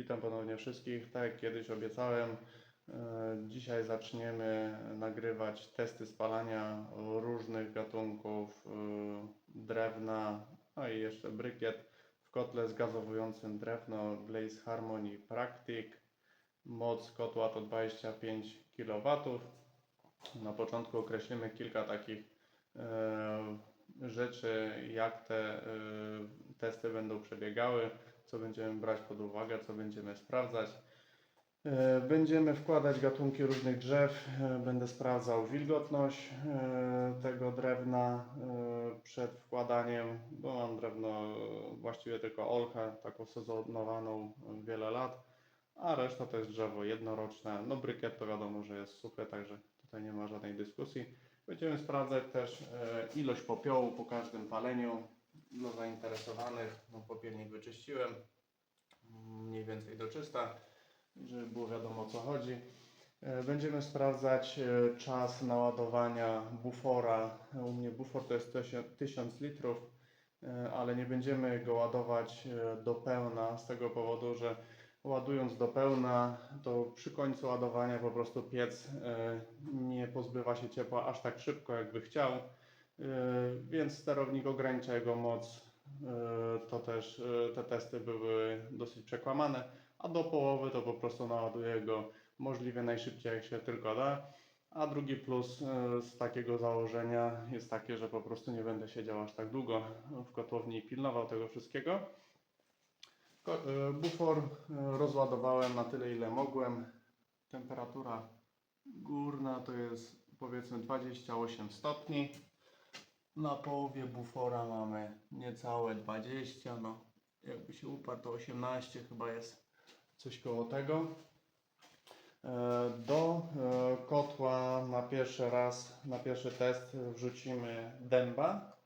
Witam ponownie wszystkich. Tak jak kiedyś obiecałem, e, dzisiaj zaczniemy nagrywać testy spalania różnych gatunków e, drewna, no i jeszcze brykiet w kotle zgazowującym drewno Blaze Harmony Practic. Moc kotła to 25 kW. Na początku określimy kilka takich e, rzeczy, jak te testy będą przebiegały, co będziemy brać pod uwagę, co będziemy sprawdzać. E, Będziemy wkładać gatunki różnych drzew, e, będę sprawdzał wilgotność e, tego drewna przed wkładaniem, bo mam drewno właściwie tylko olchę, taką sezonowaną wiele lat, a reszta to jest drzewo jednoroczne. No brykiet to wiadomo, że jest suchy, także tutaj nie ma żadnej dyskusji. Będziemy sprawdzać też ilość popiołu po każdym paleniu dla zainteresowanych. No, popielnik wyczyściłem mniej więcej do czysta, żeby było wiadomo o co chodzi. E, Będziemy sprawdzać e, czas naładowania bufora. U mnie bufor to jest 1000 litrów, e, ale nie będziemy go ładować e, do pełna z tego powodu, że ładując do pełna, to przy końcu ładowania po prostu piec e, nie pozbywa się ciepła aż tak szybko, jakby chciał, e, więc sterownik ogranicza jego moc. E, To też e, te testy były dosyć przekłamane, a do połowy to po prostu naładuje go możliwie najszybciej, jak się tylko da. A drugi plus e, z takiego założenia jest takie, że po prostu nie będę siedział aż tak długo w kotłowni i pilnował tego wszystkiego. E, Bufor e, rozładowałem na tyle, ile mogłem. Temperatura górna to jest powiedzmy 28 stopni. Na połowie bufora mamy niecałe 20, no jakby się uparł to 18 chyba jest coś koło tego. E, Do e, kotła na pierwszy raz, na pierwszy test wrzucimy dęba.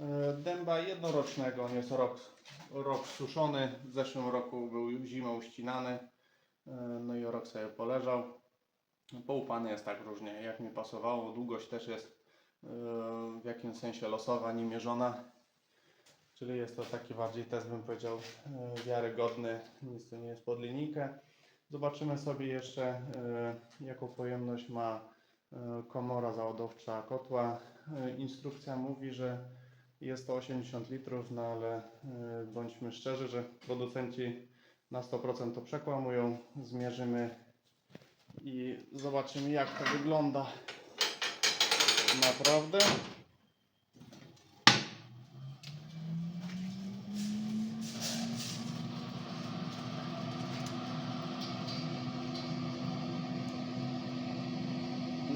E, Dęba jednorocznego, on jest rok, rok suszony. W zeszłym roku był zimą ścinany, e, no i rok sobie poleżał. Połupany jest tak różnie, jak mi pasowało. Długość też jest w jakimś sensie losowa, nie mierzona. Czyli jest to taki bardziej test, bym powiedział, e, wiarygodny. Nic to nie jest pod linijkę. Zobaczymy sobie jeszcze, e, jaką pojemność ma e, komora załadowcza kotła. Instrukcja mówi, że jest to 80 litrów, no ale bądźmy szczerzy, że producenci na 100% to przekłamują. Zmierzymy i zobaczymy jak to wygląda naprawdę.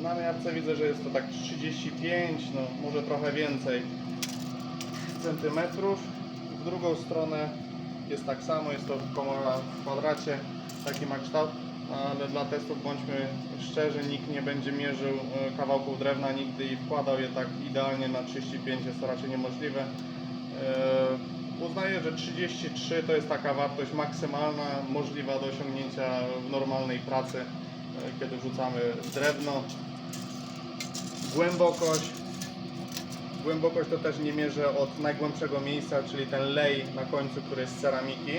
Na miarce widzę, że jest to tak 35, no może trochę więcej centymetrów. W drugą stronę jest tak samo, jest to komora w kwadracie, taki ma kształt, ale dla testów bądźmy szczerzy, nikt nie będzie mierzył e, kawałków drewna nigdy i wkładał je tak idealnie na 35, jest to raczej niemożliwe. E, Uznaję, że 33 to jest taka wartość maksymalna, możliwa do osiągnięcia w normalnej pracy, e, kiedy wrzucamy drewno. Głębokość Głębokość to też nie mierzę od najgłębszego miejsca, czyli ten lej na końcu, który jest z ceramiki.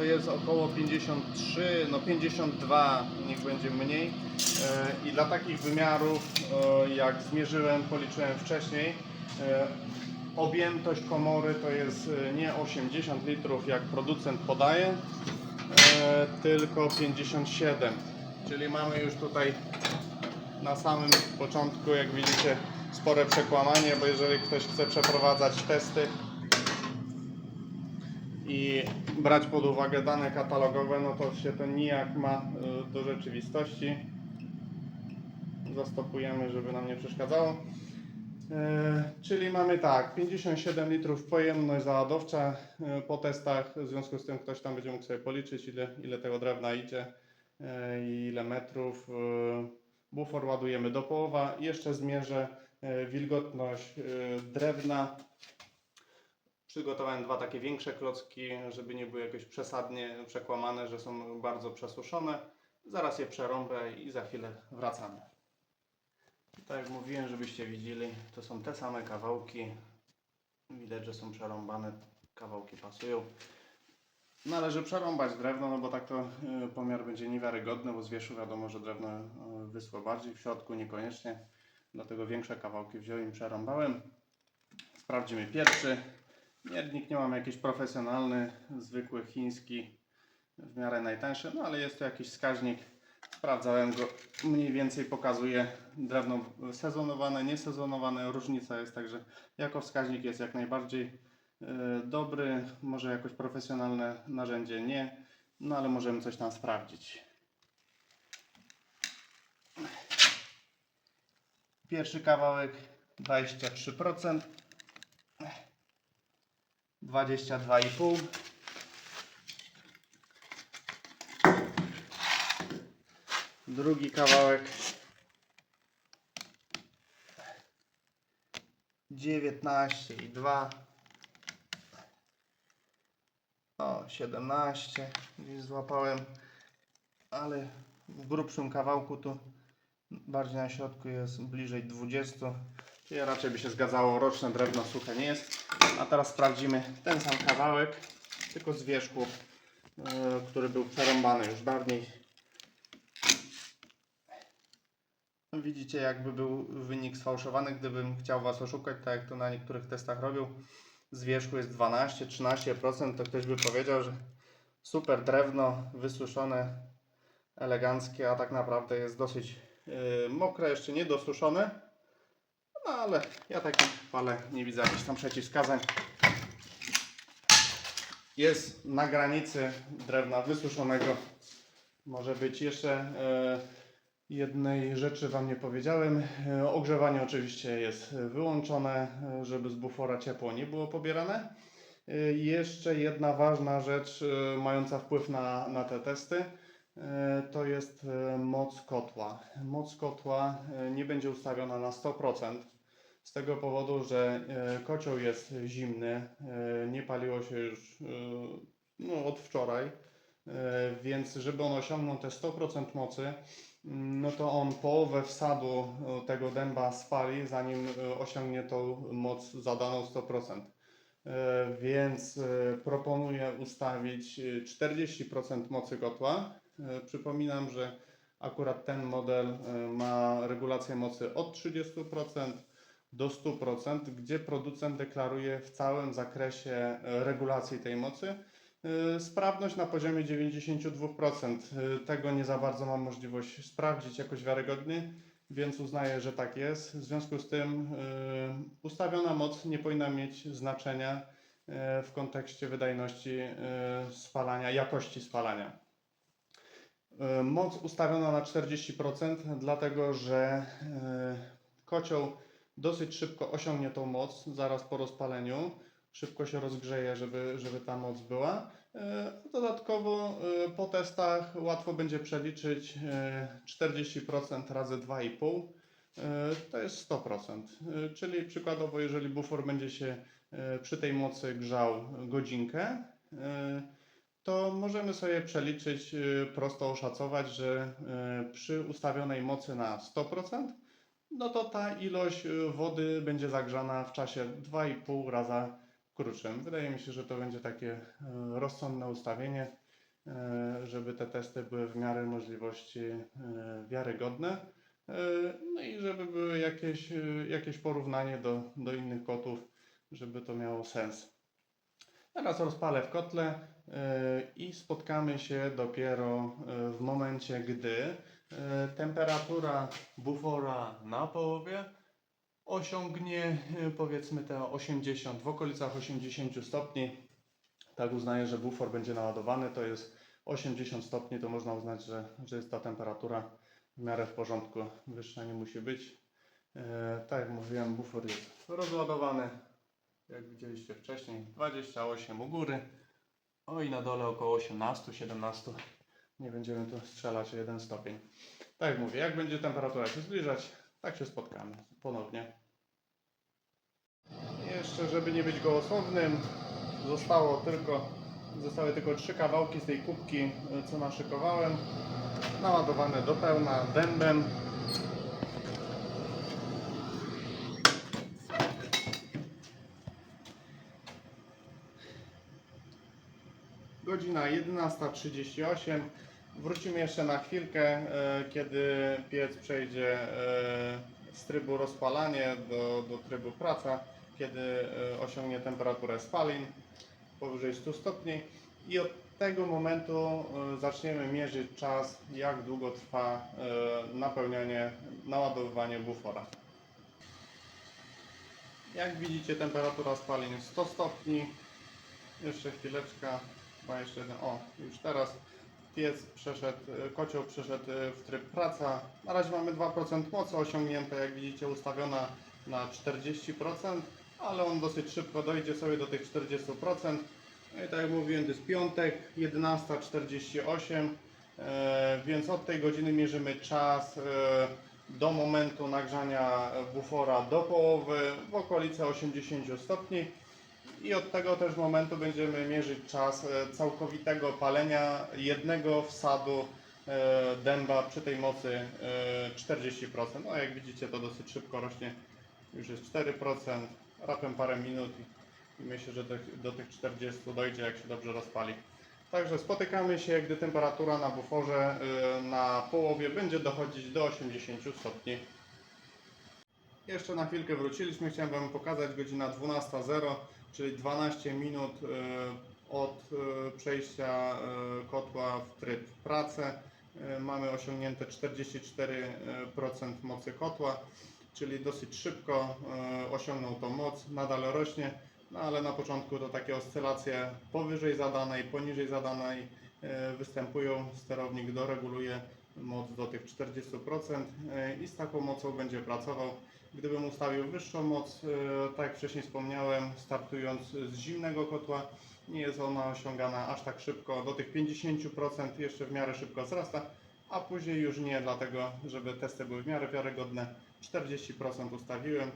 To jest około 53, no 52, niech będzie mniej. E, I dla takich wymiarów, e, jak zmierzyłem, policzyłem wcześniej, e, objętość komory to jest nie 80 litrów, jak producent podaje, tylko 57. Czyli mamy już tutaj na samym początku, jak widzicie, spore przekłamanie, bo jeżeli ktoś chce przeprowadzać testy i brać pod uwagę dane katalogowe, no to się to nijak ma y, do rzeczywistości. Zastopujemy, żeby nam nie przeszkadzało. E, Czyli mamy tak, 57 litrów pojemność załadowcza e, po testach, w związku z tym ktoś tam będzie mógł sobie policzyć ile, ile tego drewna idzie i ile metrów. Bufor ładujemy do połowa. Jeszcze zmierzę wilgotność drewna. Przygotowałem dwa takie większe klocki, żeby nie były jakoś przesadnie przekłamane, że są bardzo przesuszone. Zaraz je przerąbę i za chwilę wracamy. Tak jak mówiłem, żebyście widzieli, to są te same kawałki. Widać, że są przerąbane, kawałki pasują. Należy przerąbać drewno, no bo tak to y, pomiar będzie niewiarygodny, bo z wierzchu wiadomo, że drewno y, wyschło bardziej, w środku niekoniecznie. Dlatego większe kawałki wziąłem i przerąbałem. Sprawdzimy pierwszy. Miernik nie mam jakiś profesjonalny, zwykły chiński, w miarę najtańszy, no ale jest to jakiś wskaźnik. Sprawdzałem go, mniej więcej pokazuje drewno sezonowane, niesezonowane. Różnica jest także jako wskaźnik jest jak najbardziej e, dobry. Może jakoś profesjonalne narzędzie nie, no ale możemy coś tam sprawdzić. Pierwszy kawałek 23%, 22,5%. Drugi kawałek. 19 i 2 o 17 gdzieś złapałem ale w grubszym kawałku to bardziej na środku jest bliżej 20 czyli raczej by się zgadzało roczne drewno suche nie jest a teraz sprawdzimy ten sam kawałek tylko z wierzchu e, który był przerąbany już dawniej Widzicie, jakby był wynik sfałszowany, gdybym chciał Was oszukać, tak jak to na niektórych testach robił. Z wierzchu jest 12-13%, to ktoś by powiedział, że super drewno, wysuszone, eleganckie, a tak naprawdę jest dosyć yy, mokre, jeszcze nie dosuszone. No ale ja takim chwale nie widzę jakichś tam przeciwwskazań. Jest na granicy drewna wysuszonego. Może być jeszcze yy, Jednej rzeczy Wam nie powiedziałem. E, Ogrzewanie oczywiście jest wyłączone, e, żeby z bufora ciepło nie było pobierane. E, Jeszcze jedna ważna rzecz e, mająca wpływ na, na te testy e, to jest e, moc kotła. Moc kotła e, nie będzie ustawiona na 100%. Z tego powodu, że e, kocioł jest zimny, e, nie paliło się już e, no, od wczoraj, e, więc żeby on osiągnął te 100% mocy, no to on połowę wsadu e, tego dęba spali, zanim e, osiągnie tą moc zadaną 100%. E, Więc e, proponuję ustawić e, 40% mocy kotła. E, Przypominam, że akurat ten model e, ma regulację mocy od 30% do 100%, gdzie producent deklaruje w całym zakresie e, regulacji tej mocy Sprawność na poziomie 92%. Y, Tego nie za bardzo mam możliwość sprawdzić jakoś wiarygodnie, więc uznaję, że tak jest. W związku z tym ustawiona moc nie powinna mieć znaczenia w kontekście wydajności spalania, jakości spalania. Y, Moc ustawiona na 40%, dlatego że y, kocioł dosyć szybko osiągnie tą moc zaraz po rozpaleniu szybko się rozgrzeje, żeby, żeby ta moc była. E, Dodatkowo e, po testach łatwo będzie przeliczyć e, 40% razy 2,5 e, to jest 100%. E, Czyli przykładowo, jeżeli bufor będzie się e, przy tej mocy grzał godzinkę, e, to możemy sobie przeliczyć, e, prosto oszacować, że e, przy ustawionej mocy na 100%, no to ta ilość e, wody będzie zagrzana w czasie 2,5 raza krótszym. Wydaje mi się, że to będzie takie rozsądne ustawienie, żeby te testy były w miarę możliwości wiarygodne. No i żeby były jakieś, jakieś porównanie do, do innych kotów, żeby to miało sens. Teraz rozpalę w kotle i spotkamy się dopiero e, w momencie, gdy e, temperatura bufora na połowie osiągnie e, powiedzmy te 80, w okolicach 80 stopni. Tak uznaję, że bufor będzie naładowany, to jest 80 stopni, to można uznać, że, że jest ta temperatura w miarę w porządku, wyższa nie musi być. E, tak jak mówiłem, bufor jest rozładowany, jak widzieliście wcześniej, 28 u góry, o i na dole około 18-17. Nie będziemy tu strzelać o 1 stopień. Tak mówię, jak będzie temperatura się zbliżać, tak się spotkamy ponownie. Jeszcze, żeby nie być gołosłownym, zostało tylko, zostały tylko trzy kawałki z tej kubki, co naszykowałem. Naładowane do pełna dębem. Godzina 11.38. Wrócimy jeszcze na chwilkę, e, kiedy piec przejdzie e, z trybu rozpalanie do, do trybu praca, kiedy e, osiągnie temperaturę spalin powyżej 100 stopni i od tego momentu zaczniemy mierzyć czas, jak długo trwa napełnianie, naładowywanie bufora. Jak widzicie temperatura spalin 100 stopni. Jeszcze chwileczka, chyba jeszcze jeden. O, już teraz piec przeszedł, e, kocioł przeszedł e, w tryb praca. Na razie mamy 2% mocy osiągnięte, jak widzicie ustawiona na 40%, ale on dosyć szybko dojdzie sobie do tych 40%. No i tak jak mówiłem, to jest piątek, 11.48, e, więc od tej godziny mierzymy czas do momentu nagrzania bufora do połowy w okolice 80 stopni. I od tego też momentu będziemy mierzyć czas e, całkowitego palenia jednego wsadu e, dęba przy tej mocy e, 40%. No jak widzicie to dosyć szybko rośnie, już jest 4%, rapem parę minut i myślę, że do, tych 40 dojdzie jak się dobrze rozpali. Także spotykamy się, gdy temperatura na buforze e, na połowie będzie dochodzić do 80 stopni. Jeszcze na chwilkę wróciliśmy. Chciałem Wam pokazać godzina 12.00, czyli 12 minut e, od e, przejścia e, kotła w tryb pracę. E, Mamy osiągnięte 44% mocy kotła, czyli dosyć szybko osiągnął tą moc. Nadal rośnie, no ale na początku to takie oscylacje powyżej zadanej, poniżej zadanej występują. Sterownik doreguluje moc do tych 40% e, i z taką mocą będzie pracował. Gdybym ustawił wyższą moc, e, tak jak wcześniej wspomniałem, startując z zimnego kotła, nie jest ona osiągana aż tak szybko, do tych 50% jeszcze w miarę szybko wzrasta, a później już nie, dlatego żeby testy były w miarę wiarygodne, 40% ustawiłem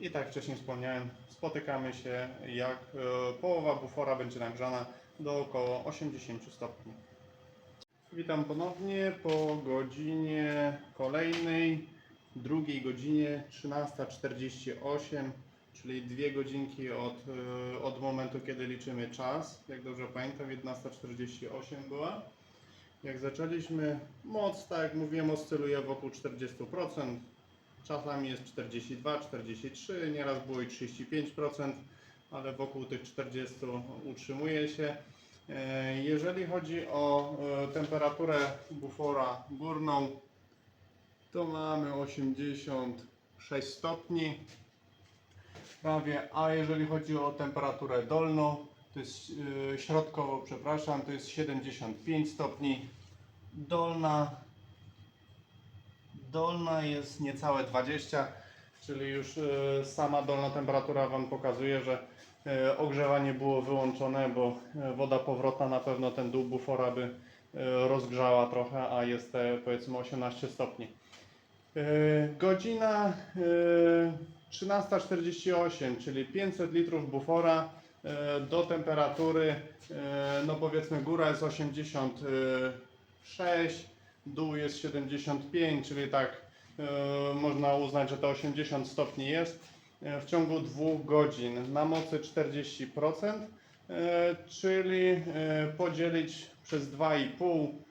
i tak wcześniej wspomniałem, spotykamy się jak e, połowa bufora będzie nagrzana do około 80 stopni. Witam ponownie po godzinie kolejnej, drugiej godzinie 13.48, czyli dwie godzinki od, e, od momentu, kiedy liczymy czas. Jak dobrze pamiętam, 11.48 była. Jak zaczęliśmy, moc, tak jak mówiłem, oscyluje wokół 40%. Czasami jest 42, 43, nieraz było i 35%, ale wokół tych 40 utrzymuje się. E, Jeżeli chodzi o e, temperaturę bufora górną, to mamy 86 stopni prawie, a jeżeli chodzi o temperaturę dolną, to jest e, środkowo, przepraszam, to jest 75 stopni. Dolna dolna jest niecałe 20, czyli już e, sama dolna temperatura Wam pokazuje, że e, ogrzewanie było wyłączone, bo woda powrotna na pewno ten dół bufora by rozgrzała trochę, a jest te powiedzmy 18 stopni. E, Godzina e, 13.48, czyli 500 litrów bufora e, do temperatury, e, no powiedzmy góra jest 86, dół jest 75, czyli tak e, można uznać, że to 80 stopni jest e, w ciągu dwóch godzin na mocy 40%, e, czyli e, podzielić przez 2,5 e,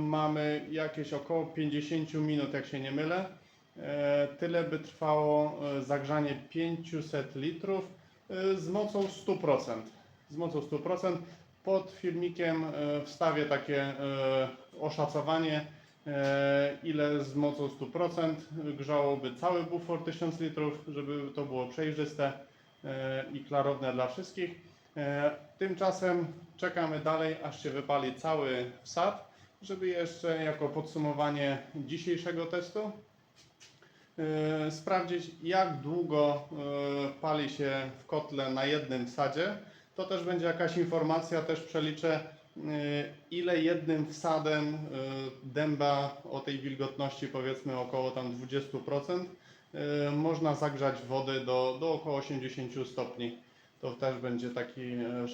mamy jakieś około 50 minut, jak się nie mylę. E, Tyle by trwało e, zagrzanie 500 litrów e, z mocą 100%. Z mocą 100%. Pod filmikiem e, wstawię takie e, oszacowanie, e, ile z mocą 100% grzałoby cały bufor 1000 litrów, żeby to było przejrzyste e, i klarowne dla wszystkich. E, Tymczasem czekamy dalej, aż się wypali cały wsad, żeby jeszcze jako podsumowanie dzisiejszego testu e, sprawdzić, jak długo e, pali się w kotle na jednym wsadzie. To też będzie jakaś informacja, też przeliczę, e, ile jednym wsadem e, dęba o tej wilgotności, powiedzmy około tam 20%, e, można zagrzać wody do, do około 80 stopni. To też będzie taki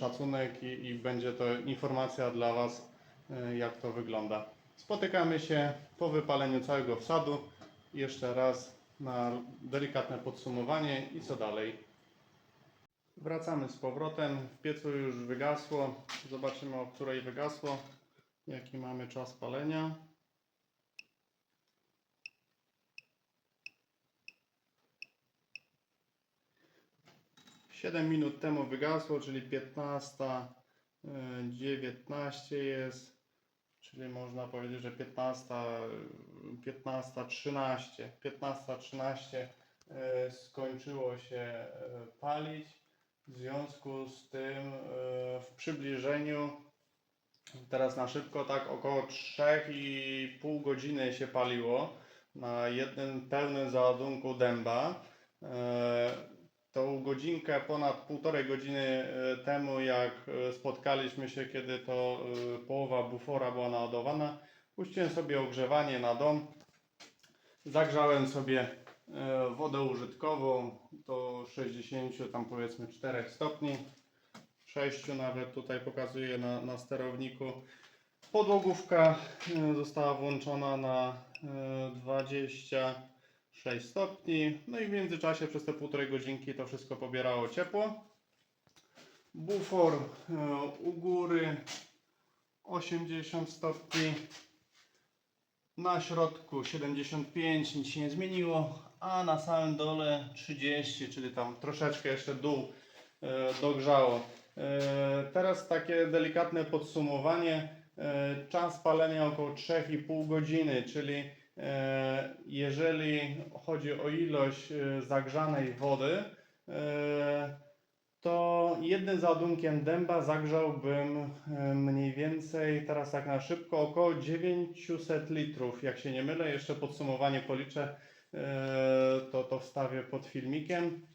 szacunek i, i będzie to informacja dla Was, jak to wygląda. Spotykamy się po wypaleniu całego wsadu. Jeszcze raz na delikatne podsumowanie i co dalej. Wracamy z powrotem. W piecu już wygasło. Zobaczymy o której wygasło. Jaki mamy czas palenia. Siedem minut temu wygasło, czyli 15, y, 19 jest, czyli można powiedzieć, że 15, y, 15.13, 15.13 y, skończyło się y, palić. W związku z tym y, w przybliżeniu teraz na szybko tak około 3,5 godziny się paliło na jednym pełnym załadunku dęba tą godzinkę, ponad półtorej godziny e, temu, jak e, spotkaliśmy się, kiedy to e, połowa bufora była naładowana, puściłem sobie ogrzewanie na dom, zagrzałem sobie wodę użytkową do 60, tam powiedzmy 4 stopni, 6 nawet tutaj pokazuje na, na sterowniku. Podłogówka została włączona na 20 6 stopni. No i w międzyczasie przez te półtorej godzinki to wszystko pobierało ciepło. Bufor e, u góry 80 stopni. Na środku 75, nic się nie zmieniło, a na samym dole 30, czyli tam troszeczkę jeszcze dół e, dogrzało. E, teraz takie delikatne podsumowanie. Czas palenia około 3,5 godziny, czyli jeżeli chodzi o ilość e, zagrzanej wody, e, to jednym załadunkiem dęba zagrzałbym e, mniej więcej, teraz tak na szybko, około 900 litrów. Jak się nie mylę, jeszcze podsumowanie policzę, e, to, to wstawię pod filmikiem.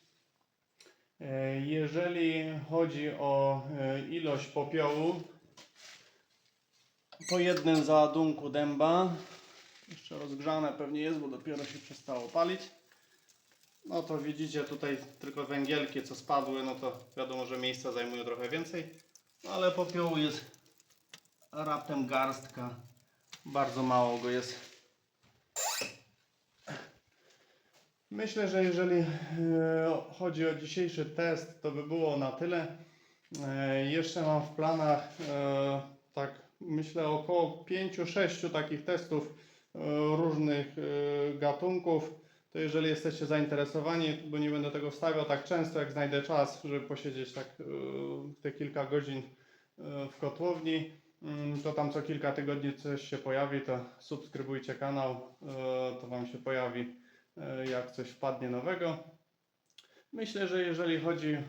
E, Jeżeli chodzi o e, ilość popiołu, po jednym załadunku dęba, jeszcze rozgrzane pewnie jest, bo dopiero się przestało palić. No to widzicie tutaj tylko węgielki co spadły, no to wiadomo, że miejsca zajmują trochę więcej. No ale popiołu jest raptem garstka. Bardzo mało go jest. Myślę, że jeżeli e, chodzi o dzisiejszy test, to by było na tyle. E, jeszcze mam w planach e, tak myślę około 5-6 takich testów różnych e, gatunków. To jeżeli jesteście zainteresowani, bo nie będę tego wstawiał tak często, jak znajdę czas, żeby posiedzieć tak e, te kilka godzin e, w kotłowni, mm, to tam co kilka tygodni coś się pojawi, to subskrybujcie kanał, e, to Wam się pojawi e, jak coś wpadnie nowego. Myślę, że jeżeli chodzi e,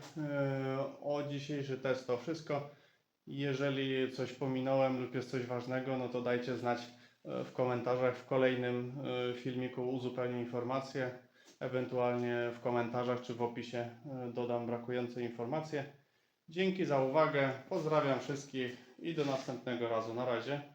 o dzisiejszy test, to wszystko. Jeżeli coś pominąłem lub jest coś ważnego, no to dajcie znać e, w komentarzach. W kolejnym e, filmiku uzupełnię informacje. Ewentualnie w komentarzach czy w opisie e, dodam brakujące informacje. Dzięki za uwagę. Pozdrawiam wszystkich i do następnego razu. Na razie.